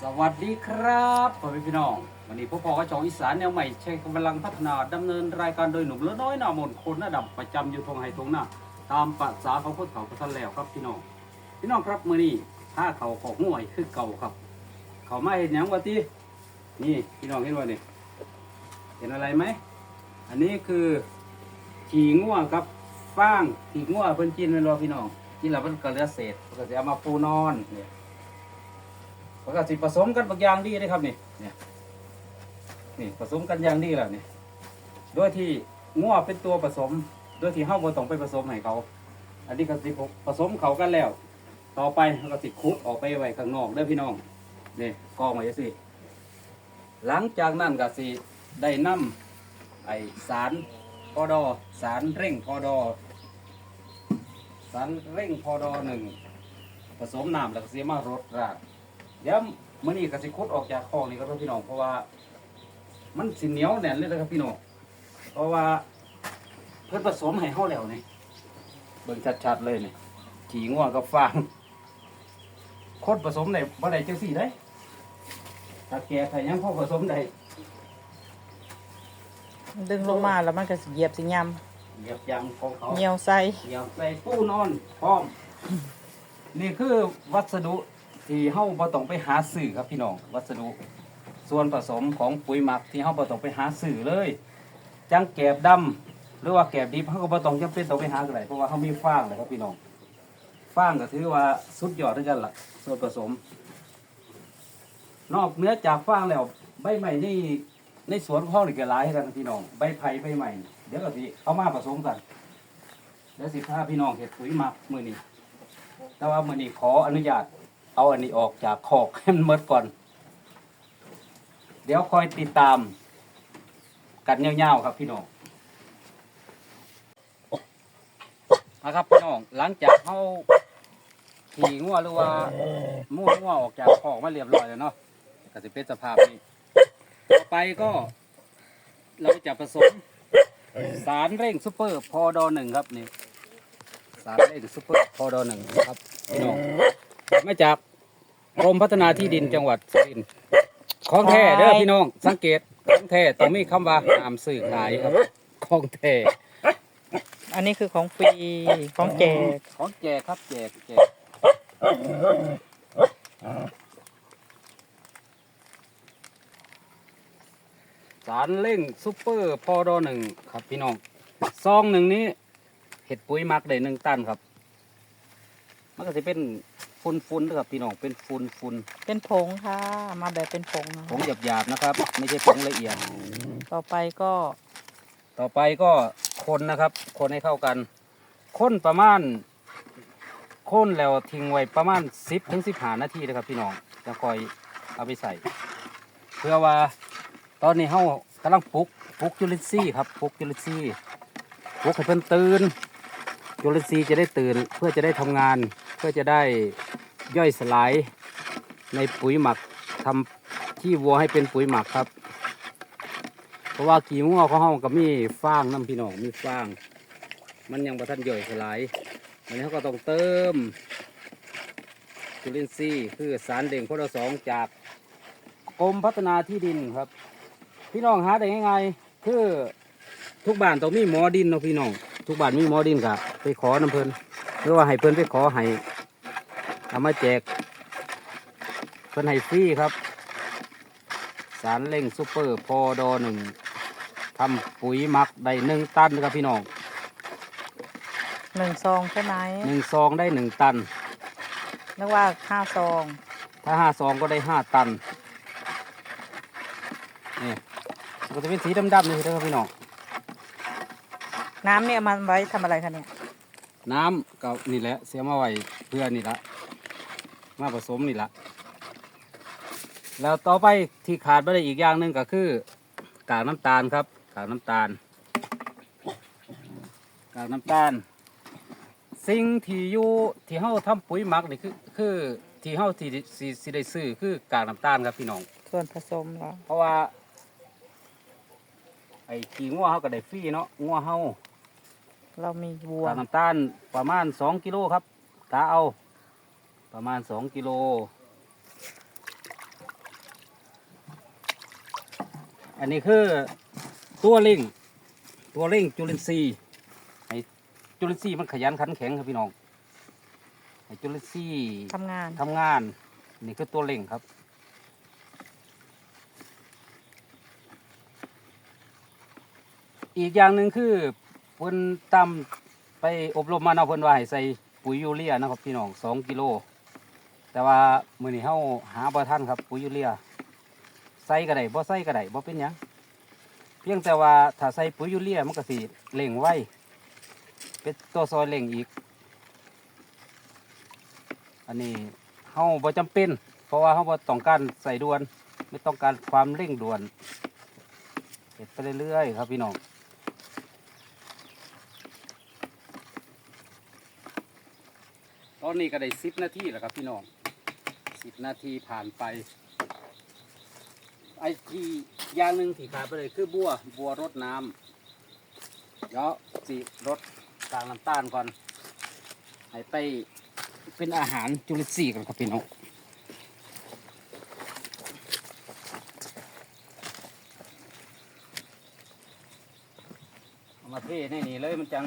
สวัสดีครับพ่อแม่พี่น้อง วันนี้พวกพ่อก็จองอีสานแนวใหม่ใช้กำลังพัฒนาดำเนินรายการโดยหนุ่มเลือน้อยหน้ามนคนหน้าดำประจำอยู่ทงไฮทงหน้าตามปัษาของพุทธเขาพระท่านแล้วครับพี่น้อง พี่น้องครับมือนี้ถ้าเขาของห่วยคือเก่าครับ เขามาเห็นยังวะที่นี่พี่น้องเห็นว่านี่เห็นอะไรไหม อันนี้คือขี่ง่วงครับฟางขี่ง่วงเพิ่นกินเป็นรอพี่น้องกินแล้วมันก็เลือเศษก็จะเอามาปูนอนเนี่ย มันก็สิผสมกันบางอย่างดีเลยครับนี่เนี่ยนี่ผสมกันอย่างดีแล้วนี่โดยที่งัวเป็นตัวผสม โดยที่เฮาบ่ต้องไปผสมให้เขา อันนี้ก็สิผสมเขากันแล้ว ต่อไปเราก็สิคุกออกไปไว้ข้างนอกเด้อพี่น้องนี่กองไว้จังซี่หลังจากนั้นก็สิได้นำไอสารพอดอสารเร่งพอดอสารเร่งพอดอหนึ่งผสมน้ำแล้วก็สิมารดรา เดี๋ยวมื้อนี้ก็สิขุดออกจากคลองนี่ครับพี่น้องเพราะว่า มันสิเหนียวแน่นเลยนะครับพี่น้องเพราะว่า เพิ่นผสมให้เฮาแล้วนี่เบิ่งชัดๆเลยนี่ขี่ง่วงกับฟางคนผสมได้บ่ได้จังซี่ได้ถ้าแก่ถ้ายังพอผสมได้ดึงลงมาแล้วมันก็สิเหยียบสิยเหยียบยำของเขาำเหนียวใส่ เหยียบใส่ตู้นอนพร้อม นี่คือวัสดุ ที่เฮาบ่ต้องไปหาซื้อครับพี่น้องวัสดุ ส่วนผสมของปุ๋ยหมักที่เฮาบ่ต้องไปหาซื้อเลยจังแกบดำหรือว่าแกบดิบเฮาก็บ่ต้องจำเป็นต้องไปหาก็ได้เพราะว่าเฮามีฟางเลยครับพี่น้องฟางก็ถือว่าสุดยอดด้วยกันล่ะ ส่วนผสม นอกเหนื้อจากฟางแล้วใบไม้นี่ในสวนของเขานี่ก็หลายกันพี่น้องใบไผ่ใบใหม่ เดี๋ยวก็สิเอามาผสมกันเดี๋ยวสิพาพี่น้องเฮ็ดปุ๋ยหมักมื้อนี้แต่ว่ามื้อนี้ขออนุญาต เอาอันนี้ออกจากคอกให้มันหมดก่อน เดี๋ยวคอยติดตาม กันยาวๆครับพี่น้องนะครับพี่น้องหลังจากเขาขี่งัวหรือว่ามู่งัวออกจากคอกมาเรียบร้อยแล้วเนาะก็จะเป็นสภาพนี้ต่อไปก็เราจะผสมสารเร่งซูเปอร์พอดอหนึ่งครับนี่สารเร่งซูเปอร์พอดอหนึ่งครับพี่น้องมาจา กกรมพัฒนาที่ดินจังหวัดสุรินทร์ของแท้เด้อพี่น้อง สังเกตของแท้ต้องมีคำว่าห้ามสื่อขายครับของแท้อันนี้คือของฟรีของแจกของแจกครับแจกแจกสารเร่งซูเปอร์พอดอหนึ่งครับพี่น้องซองหนึ่งนี้เห็ดปุ๋ยหมักได้หนึ่งตันครับ มันก็จะเป็น ฟุนฟุนๆเด้อครับพี่น้องเป็นฟุนฟุนเป็นผงค่ะ มาแบบเป็นผงนะผงหยาบๆนะครับ ไม่ใช่ผงละเอียด ต่อไปก็ ต่อไปก็คนนะครับ คนให้เข้ากัน คนประมาณคนแล้วทิ้งไว้ประมาณสิบถึงสิบหานาทีนะครับพี่น้องจะคอยเอาไปใส่ เพื่อว่าตอนนี้เฮากำลังปลุกปลุกจุลินทรีย์ครับปลุกจุลินทรีย์ปลุกให้เพิ่นตื่นจุลินทรีย์จะได้ตื่นเพื่อจะได้ทำงาน เพื่อจะได้ ย่อยสลายในปุ๋ยหมักทำขี้วัวให้เป็นปุ๋ยหมักครับ เพราะว่าขี้งัวของเฮาก็มีฟางน้ำพี่น้องมีฟาง มันยังบ่ทันย่อยสลายมันนี้เขาก็ต้องเติมจุลินทรีย์คือสารเด่งโพดสองจากกรมพัฒนาที่ดินครับ พี่น้องหาได้ง่ายๆคือทุกบ้านต้องมีหมอดินเนาะพี่น้อง ทุกบ้านมีหมอดินค่ะไปขอน้ำเพิ่นหรือว่าให้เพิ่นไปขอให้ เอามาแจกเพิ่นให้ฟรีครับ สารเร่งซูเปอร์พอดอหนึ่งทำปุ๋ยหมักได้หนึ่งตันนะครับพี่น้องหนึ่งซองใช่ไหมหนึ่งซองได้หนึ่งตันนึกว่าห้าซอง ถ้าห้าซองก็ได้ห้าตันนี่มันก็จะเป็นสีดำๆนี่นะครับพี่น้องน้ำเนี่ยมันไว้ทำอะไรคะเนี่ย น้ำก็นี่แหละเสียมาไว้เพื่อนี่ละ มาผสมนี่ละแล้วต่อไปที่ขาดไม่ได้อีกอย่างหนึ่งก็คือกากน้ำตาลครับกากน้ำตาล กากน้ำตาล สิ่งที่อยู่ที่เฮาทำปุ๋ยหมักนี่คือคือที่เฮาที่สิสิได้ซื้อคือกากน้ำตาลครับพี่น้อง ส่วนผสมเหรอเพราะว่า ไอ้ขี้งัวเฮาก็ได้ฟรีเนาะงัวเฮาเรามีวัวกากน้ำตาลประมาณสองกิโลครับตาเอา ประมาณสองกิโล อันนี้คือตัวเร่ง ตัวเร่งจุลินทรีย์ให้จุลินทรีย์มันขยันขันแข็งครับพี่น้องให้จุลินทรีย์ทำงานทำงาน นี่คือตัวเร่งครับอีกอย่างหนึ่งคือเพิ่นตำไปอบรมมาเนาะเพิ่นว่าให้ใส่ปุ๋ยยูเรียนะครับพี่น้องสองกิโล แต่ว่ามื้อนี้เฮาหาบ่ทันครับปุ๋ยยูเรียใส่ก็ได้บ่ใส่ก็ได้บ่เป็นหยังเพียงแต่ว่าถ้าใส่ปุ๋ยยูเรียมันก็สิเร่งไวเป็นตัวซอยเร่งอีก อันนี้เฮาบ่จำเป็น เพราะว่าเฮาบ่ต้องการใส่ด่วน ไม่ต้องการความเร่งด่วนเฮ็ดไปเรื่อยๆครับพี่น้องตอนนี้ก็ได้สิบนาทีแล้วครับพี่น้อง สิบนาทีผ่านไป ไอ้ที่อย่างหนึ่งที่ขาดไปเลยคือบัวบัวรดน้ำเดี๋ยวสิรดกลางน้ำตาลก่อนให้ไปเป็นอาหารจุลินทรีย์กันครับพี่น้องเอามาเทในนี่เลยมันจัง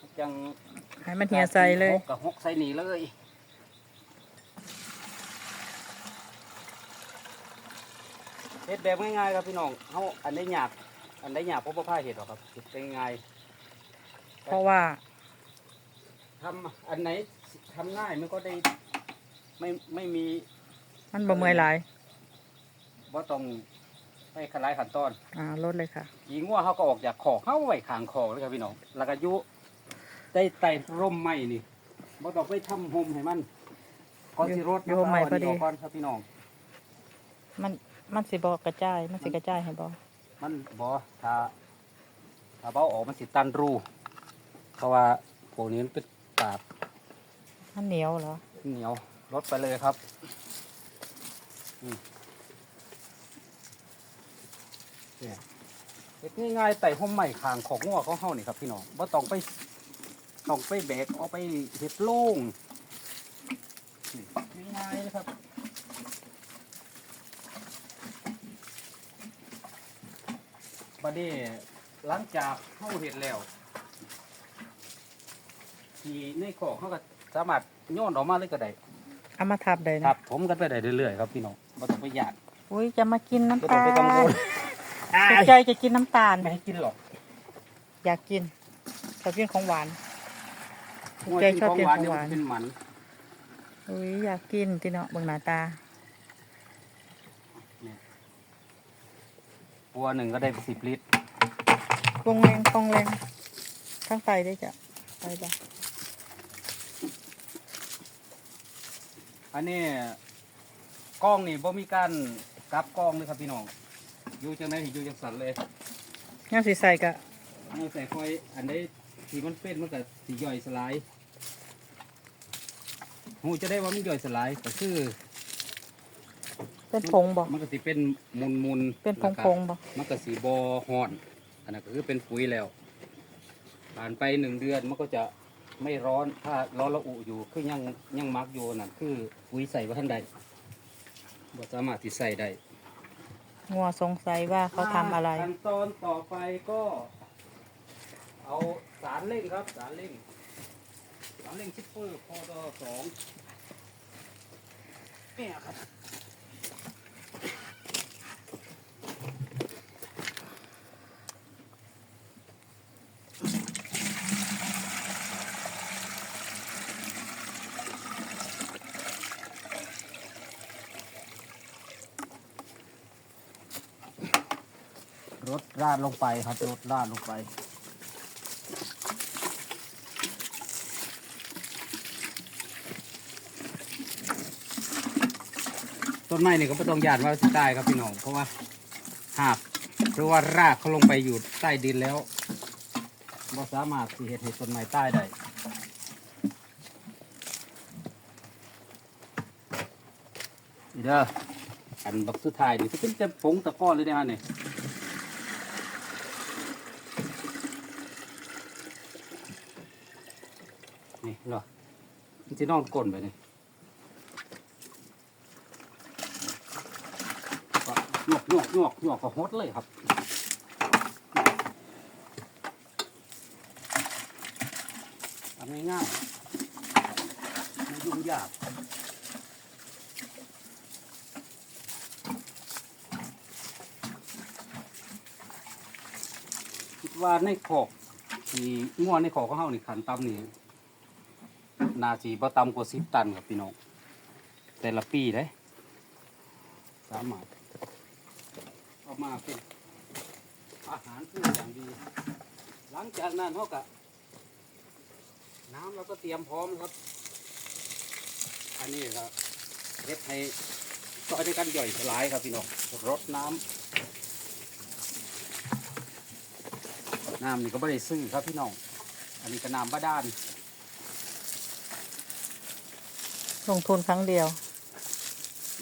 มันจังให้มันเหี่ยใส่เลย หกกับหกใส่หนีเลย ฮ็ดแบบง่ายๆครับพี่น้องเฮาอันได้หยาบอันได้หยาบเพราะบ่พาเฮ็ดหรอกครับเฮ็ดได้ง่ายเพราะว่าทำอันไหนทำง่ายมันก็ได้ไม่ไม่มีมันบ่เมื่อยหลายบ่ต้องไปขลายขั้นตอนอ่าลดเลยค่ะขี่งัวเขาก็ออกจากคอกเขาไว้ข้างคอกเลยครับพี่น้องแล้วก็อยุได้ไต่ร่มไม้นี่บ่ต้องไปทำโฮมให้มันก่อนสิรถอยู่โฮมไม้พอดีเาก่อนครับพี่น้องมัน มันสิบอกกระจาย มันสิกระจายให้บอมันบ่ถ้าถ้าเบาออกมันสิตันรูเพราะว่าพวกนี้มันเป็นตาบมันเหนียวเหรอเหนียวรถไปเลยครับอืมเนี่ยเฮ็ดง่ายๆไต่ห่มใหม่คางของงัวของเฮานี่ครับพี่น้องบ่ต้องไปต้องไปแบกเอาไปเฮ็ดโล่งนี่ง่ายๆนะครับ บัดนี้หลังจากเฮาเฮ็ดแล้วที่ในขอกเขาก็สามารถโยนออกมาเลยก็ได้เอามาทับได้คนะรับผมกันไปได้เรื่อยๆครับพี่น้องไม่ต้องไปหยาดอุ้ยจะมากินไม่น้ำต้องตาไปกังวลลถูกใจจะกินน้ำตาล ไม่ให้กินหรอกอยากกินชอบกินของหวานงัวใจกินชอบของกินหวานของเดี๋ยวหวานมันเป็นหมันอุ้ยอยากกินติเนาะเบิ่งหน้าตา ตัวหนึ่งก็ได้สิบลิตรปงแรงปงแรงทั้งไตได้จ้ะไปจ้ะอันนี้กล้องนี่บ่มีการกลับกล้องเลยครับพี่น้องอยู่จังไหนอยู่จังสันเลยงั้นสิใส่กะเอาใส่คอยอันใดที่มันเป็นมันก็สีย่อยสลายหูจะได้ว่ามันย่อยสลายก็คือ เป็นผงบ่มันก็สิเป็นมุนมุนๆเป็นผแล้วงก็ผงบ่มันก็สีบอห่อน อันนั้นก็คือเป็นปุ๋ยแล้ว ผ่านไปหนึ่งเดือนมันก็จะไม่ร้อนถ้าร้อนระอุอยู่คือยังยังมักอยู่นั่นคือปุ๋ยใส่ไว้ท่านใดบ่สามารถที่ใส่ได้งัวสงสัยว่าเขาทำอะไรขั้นตอนต่อไปก็ เอาสารเร่งครับ สารเร่งสารเร่งชิปเปอร์พอตสองเนี่ยครับ ราดลงไปครับรถราดลงไป ต้นไม้นี่ก็ไม่ต้องหยาดว่าสิตายครับพี่น้องเพราะว่าหากหรือว่ารากเขาลงไปอยู่ใต้ดินแล้วบ่สามารถสิเหตุให้ต้นไม้ตายได้เด้ออันบักสุดท้ายนี่จะเป็นเต็มผงตะก้อนเลยนะฮะเนี่นี่เหรอ มันจะนอนก้นไปนี่ก็ยกหยวกหยวกหยวกก็ฮดเลยครับทำง่ายๆไม่ยุ่งยากคิดว่าในขอกที่ง่วนในขอกของเฮานี่ขันตำนี่ นาจีบ่ต่ำกว่าสิบตันครับพี่น้องแต่ละปีเด้สามารถเอามาเป็นอาหารเพื่อย่างดี หลังจากนั้นเขากะน้ำเราก็เตรียมพร้อมครับ อันนี้ครับเฮ็ดให้ซอยด้วยกันย่อยสลายครับพี่น้องรดน้ำน้ำนี่ก็ไม่ได้ซื้อครับพี่น้อง อันนี้ก็น้ำบาด้าล ลงทุนครั้งเดียว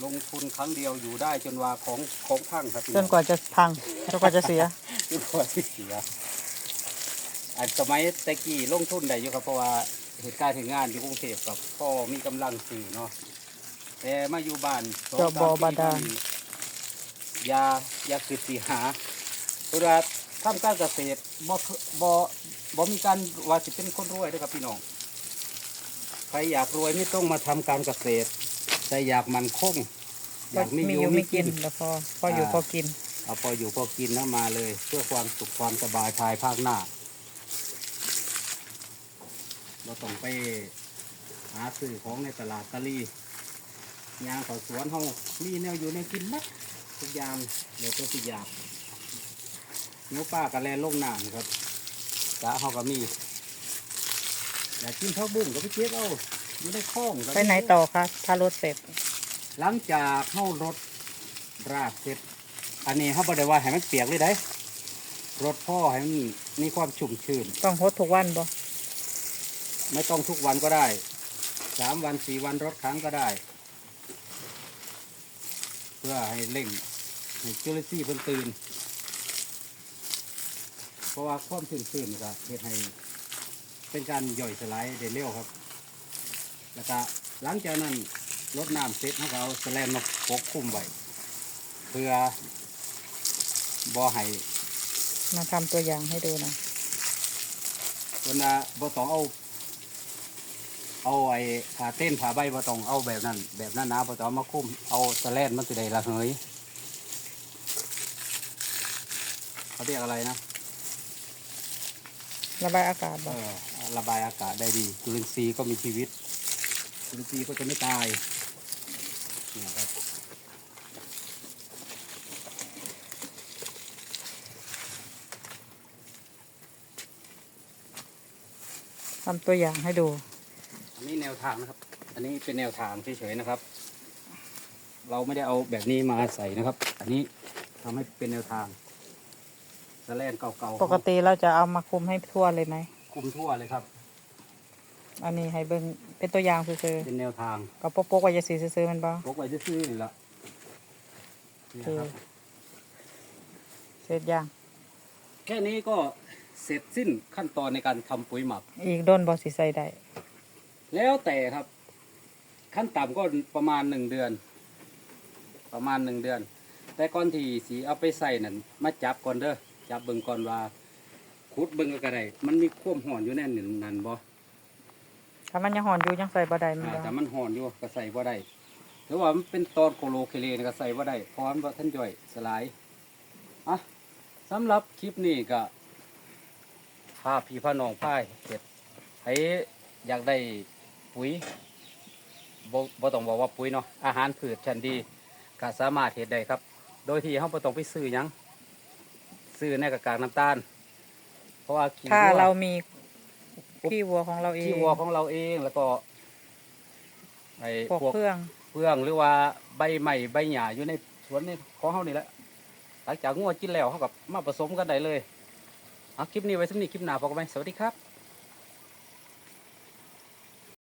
ลงทุนครั้งเดียวอยู่ได้จนว่าของของพังครับพี่จน้อนงกว่าจะพังจนกว่าจะเสียจนกว่าที่เสียอันสมัยแตะกี้ลงทุนได้อยู่ครับเพราะว่าเหตุการณ์ถึงงานอยู่กรุงเทพกับพ่อมีกำลังสื่อเนาะแต่มาอยู่บ้านสองเจ้าบ่อสมปีบาดาลมยายาคือสีหาเวลาทำการเกษตรบ่เคบ่บ่มีการว่าสิเป็นคนรวยเด้วยครับพี่น้อง ใครอยากรวยไม่ต้องมาทำการเกษตร แต่อยากมันคงอยากมีมีออยู่ยู่มีไม่กิกินน แล้วพอพออยู่อ่า พอกิน เอาพออยู่พอกินนะมาเลย เพื่อความสุขความสบายภายภาคหน้าเราต้องไปหาซื้อของในตลาดตะลียางเขาสวนเขามีแนวอยู่ในกินหมัดทุกอย่างเดี๋ยวตัวสิอยากเนื้อป้ากระแลลงน้ำครับจ้าเขาก็มี อยากกินข้าวบุ้งก็ไปเก็บเอาอยู่ในคลองก็มีไปไหนต่อคะถ้ารถเสร็จหลังจากเข้ารถราดเสร็จ อันนี้เขาบอกได้ว่าให้มันเปียกเลยได้รถพ่อให้มันมีความชุ่มชื้น ต้องโพสทุกวันบ่ไม่ต้องทุกวันก็ได้ สามวันสี่วันรถครั้งก็ได้ เพื่อให้เร่งให้จุลินทรีย์เพิ่นตื่น เพราะว่าความชื้นชื้นๆก็เหตุให้ เป็นการย่อยสลายได้เร็วครับ แล้วก็หลังจากนั้นรดน้ำเสร็จเขาก็เอาแสแลนมาปกคลุมไว้เพื่อบ่ให้มาทำตัวอย่างให้ดูหนะคนละบ่ต้องเอา เอาไอ้ผ้าเต้นผ้าใบบ่ต้องเอาแบบนั้น แบบนั้นนะบ่ต้องเอามาคลุมเอาแสแลนมันสิได้ระเหยเขาเรียกอะไรนะระบายอากาศเอบ่อ ระบายอากาศได้ดีจุลินทรีย์ก็มีชีวิตจุลินทรีย์ก็จะไม่ตายเนี่ยครับทำตัวอย่างให้ดู อันนี้แนวทางนะครับ อันนี้เป็นแนวทางเฉยๆนะครับ เราไม่ได้เอาแบบนี้มาใส่นะครับ อันนี้ทำให้เป็นแนวทางสแลนเก่าๆปกติเราจะเอามาคุมให้ทั่วเลยไหม คุมทั่วเลยครับ อันนี้ให้เบิ่งเป็นตัวอย่างซื่อเป็นแนวทางๆก็ปกๆไว้จะสีซื่อๆมันบ่พกไว้ซื่อๆนี่ละนี่นะครับ เสร็จยังแค่นี้ก็เสร็จสิ้นขั้นตอนในการทำปุ๋ยหมัก อีกโด้นบ่สิใส่ได้แล้วแต่ครับ ขั้นต่ำก็ประมาณหนึ่งเดือน ประมาณหนึ่งเดือน แต่ก่อนที่สีเอาไปใส่นั่นมาจับก่อนเด้อจับเบิ่งก่อนว่า ขุดเบิ่งก็ได้มันมีความห่อนอยู่แน่นนั่นบ่ถ้ามันยังหอนอยู่ยังใส่บ่ได้มันอ่าบ่แต่มันห่อนอยู่ก็ใส่บ่ได้หรือว่ามันเป็นตอนโคโลเคเลนี่ก็ใส่บ่ได้เพราะมันบ่ทันย่อยสลายอะสำหรับคลิปนี้ก็พาพี่พาน้องพายเฮ็ดให้อยากได้ปุ๋ยบ่บ่ต้องบอกว่าปุ๋ยเนาะอาหารพืชชั้นดีก็สามารถเฮ็ดได้ครับ โดยที่เฮาบ่ต้องไปซื้อหยังซื้อในกระกากน้ำตาลเพ ราะว่าขี้ถ้าวัวเรามีขี้วัวของเราเองขี้วัวของเราเองแล้วก็ไอ้พวกพวกเครื่อง เพื่องหรือว่าใบใหม่ใบหญ้าอยู่ในสวนนี่ของเขานี่แหละหลังจากงัวกินแล้วเขากับมาผสมกันได้เลยเอาคลิปนี้ไว้สำนี้คลิปหน้าพอกันไหมสวัสดีครับ